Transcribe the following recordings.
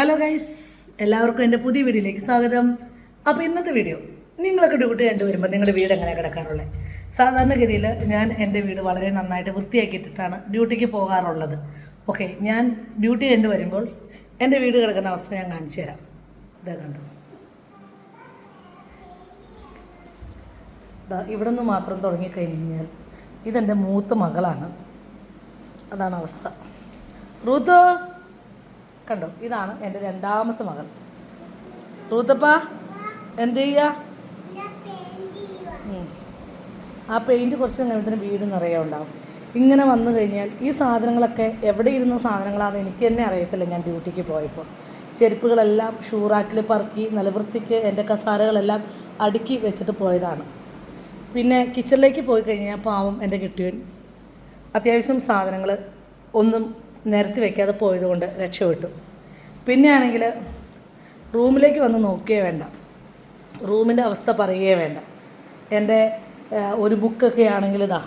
Hello guys എല്ലാവർക്കും എന്റെ പുതിയ വീഡിയോയിലേക്ക് സ്വാഗതം. അപ്പോൾ ഇന്നത്തെ വീഡിയോ നിങ്ങളൊക്കെ ഡ്യൂട്ടി കണ്ടു വരുമ്പോൾ നിങ്ങളുടെ വീട് എങ്ങനെ കിടക്കാറുള്ളത്? സാധാരണഗതിയിൽ ഞാൻ എന്റെ വീട് വളരെ നന്നായിട്ട് വൃത്തിയാക്കിയിട്ടിട്ടാണ് ഡ്യൂട്ടിക്ക് പോകാറുള്ളത്. ഓക്കെ ഞാൻ ഡ്യൂട്ടി കണ്ടു വരുമ്പോൾ എന്റെ വീട് കിടക്കുന്ന അവസ്ഥ ഞാൻ കാണിച്ചു തരാം. ഇതാ കണ്ടു? ദാ ഇവിടെ നിന്ന് മാത്രം തുടങ്ങിക്കഴിഞ്ഞ് കഴിഞ്ഞാൽ ഇതെന്റെ മൂത്ത മകളാണ്. അതാണ് അവസ്ഥ. റൂത്തോ? കണ്ടോ? ഇതാണ് എന്റെ രണ്ടാമത്തെ മകൾ റൂത്തപ്പ എന്ത് ചെയ്യുക ഉം. ആ പെയിന്റ് കുറച്ച് കഴിയുമ്പോഴത്തേന് വീട് നിറയെ ഉണ്ടാവും. ഇങ്ങനെ വന്നു കഴിഞ്ഞാൽ ഈ സാധനങ്ങളൊക്കെ എവിടെ ഇരുന്ന സാധനങ്ങളാണെന്ന് എനിക്ക് തന്നെ അറിയത്തില്ല ഞാൻ ഡ്യൂട്ടിക്ക് പോയപ്പോൾ. ചെരുപ്പുകളെല്ലാം ഷൂറാക്കിൽ പറക്കി നിലവൃത്തിക്ക് എന്റെ കസാരകളെല്ലാം അടുക്കി വെച്ചിട്ട് പോയതാണ്. പിന്നെ കിച്ചണിലേക്ക് പോയി കഴിഞ്ഞാൽ പാവം എന്റെ കിട്ടിയൻ അത്യാവശ്യം സാധനങ്ങൾ ഒന്നും നിരത്തി വെക്കാതെ പോയതുകൊണ്ട് രക്ഷപ്പെട്ടു. പിന്നെ ആണെങ്കിൽ റൂമിലേക്ക് വന്ന് നോക്കുകയേ വേണ്ട. റൂമിന്റെ അവസ്ഥ പറയുകയേ വേണ്ട. എന്റെ ഒരു ബുക്കൊക്കെ ആണെങ്കിൽ ഇതാ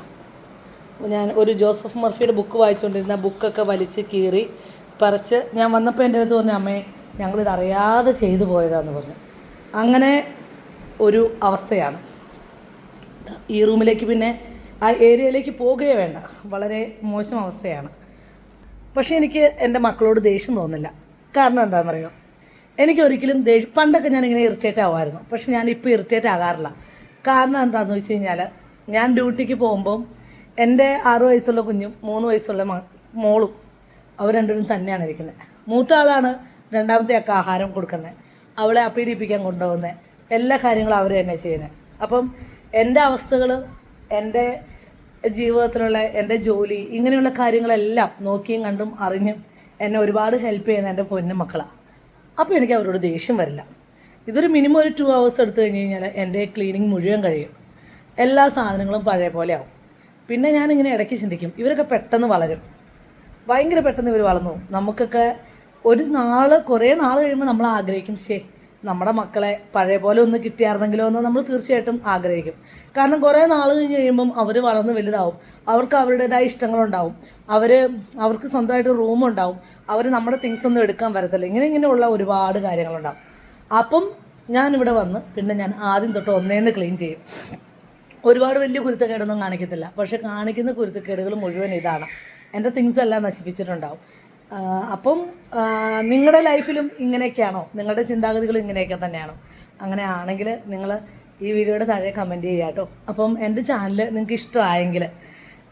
ഞാൻ ഒരു ജോസഫ് മർഫിയുടെ ബുക്ക് വായിച്ചുകൊണ്ടിരുന്ന ബുക്കൊക്കെ വലിച്ച് കീറി പറിച്ച് ഞാൻ വന്നപ്പോൾ എന്റെ അടുത്ത് പറഞ്ഞു അമ്മേ ഞങ്ങളിത് അറിയാതെ ചെയ്തു പോയതാന്ന് പറഞ്ഞു. അങ്ങനെ ഒരു അവസ്ഥയാണ്. ഈ റൂമിലേക്ക് പിന്നെ ആ ഏരിയയിലേക്ക് പോകുകയേ വേണ്ട. വളരെ മോശം അവസ്ഥയാണ്. പക്ഷേ എനിക്ക് എന്റെ മക്കളോട് ദേഷ്യം തോന്നില്ല. കാരണം എന്താണെന്നറിയോ? എനിക്ക് ഒരിക്കലും ദേഷ്യം പണ്ടൊക്കെ ഞാനിങ്ങനെ ഇറിറ്റേറ്റ് ആവുമായിരുന്നു. പക്ഷെ ഞാൻ ഇപ്പോൾ ഇറിറ്റേറ്റ് ആകാറില്ല. കാരണം എന്താണെന്ന് വെച്ച് കഴിഞ്ഞാൽ ഞാൻ ഡ്യൂട്ടിക്ക് പോകുമ്പം എന്റെ ആറു വയസ്സുള്ള കുഞ്ഞും മൂന്ന് വയസ്സുള്ള മോളും അവർ രണ്ടുപേരും തന്നെയാണ് ഇരിക്കുന്നത് മൂത്ത ആളാണ് രണ്ടാമത്തെ ഒക്കെ ആഹാരം കൊടുക്കുന്നത് അവളെ അപ്പീഡിപ്പിക്കാൻ കൊണ്ടുപോകുന്നത് എല്ലാ കാര്യങ്ങളും അവർ തന്നെ ചെയ്യുന്നത് അപ്പം എന്റെ അവസ്ഥകൾ എന്റെ ജീവിതത്തിലുള്ള എന്റെ ജോലി ഇങ്ങനെയുള്ള കാര്യങ്ങളെല്ലാം നോക്കിയും കണ്ടും അറിഞ്ഞും എന്നെ ഒരുപാട് ഹെൽപ്പ് ചെയ്യുന്ന എന്റെ പൊന്നു മക്കളാണ് അപ്പോൾ എനിക്ക് അവരോട് ദേഷ്യം വരില്ല. ഇതൊരു മിനിമം ഒരു ടു ഹവേഴ്സ് എടുത്തു കഴിഞ്ഞ് കഴിഞ്ഞാൽ എന്റെ ക്ലീനിങ് മുഴുവൻ കഴിയും. എല്ലാ സാധനങ്ങളും പഴയ പോലെ ആവും. പിന്നെ ഞാനിങ്ങനെ ഇടയ്ക്ക് ചിന്തിക്കും ഇവരൊക്കെ പെട്ടെന്ന് വളരും. ഭയങ്കര പെട്ടെന്ന് ഇവർ വളർന്നു. നമുക്കൊക്കെ ഒരു നാൾ കുറേ നാൾ കഴിയുമ്പോൾ നമ്മൾ ആഗ്രഹിക്കും ശേ നമ്മുടെ മക്കളെ പഴയ പോലെ ഒന്ന് കിട്ടിയായിരുന്നെങ്കിലോ എന്ന് നമ്മൾ തീർച്ചയായിട്ടും ആഗ്രഹിക്കും. കാരണം കുറേ നാൾ കഴിഞ്ഞ് കഴിയുമ്പം അവർ വളർന്ന് വലുതാവും. അവർക്ക് അവരുടേതായ ഇഷ്ടങ്ങളുണ്ടാവും. അവർ അവർക്ക് സ്വന്തമായിട്ട് റൂമുണ്ടാവും അവർ നമ്മുടെ തിങ്സ് ഒന്നും എടുക്കാൻ വരത്തില്ല. ഇങ്ങനെ ഇങ്ങനെയുള്ള ഒരുപാട് കാര്യങ്ങളുണ്ടാവും. അപ്പം ഞാനിവിടെ വന്ന് പിന്നെ ഞാൻ ആദ്യം തൊട്ട് ഒന്നേന്ന് ക്ലീൻ ചെയ്യും. ഒരുപാട് വലിയ കുരുത്തക്കേടൊന്നും കാണിക്കത്തില്ല. പക്ഷെ കാണിക്കുന്ന കുരുത്തക്കേടുകൾ മുഴുവൻ ഇതാണ്. എന്റെ തിങ്സ് എല്ലാം നശിപ്പിച്ചിട്ടുണ്ടാവും. അപ്പം നിങ്ങളുടെ ലൈഫിലും ഇങ്ങനെയൊക്കെയാണോ? നിങ്ങളുടെ ചിന്താഗതികളും ഇങ്ങനെയൊക്കെ തന്നെയാണോ? അങ്ങനെ ആണെങ്കിൽ നിങ്ങൾ ഈ വീഡിയോയുടെ താഴെ കമന്റ് ചെയ്യുക കേട്ടോ. അപ്പം എന്റെ ചാനൽ നിങ്ങൾക്ക് ഇഷ്ടമായെങ്കിൽ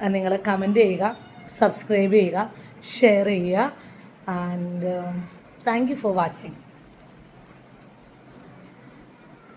നിങ്ങൾ കമന്റ് ചെയ്യുക സബ്സ്ക്രൈബ് ചെയ്യുക ഷെയർ ചെയ്യുക and thank you for watching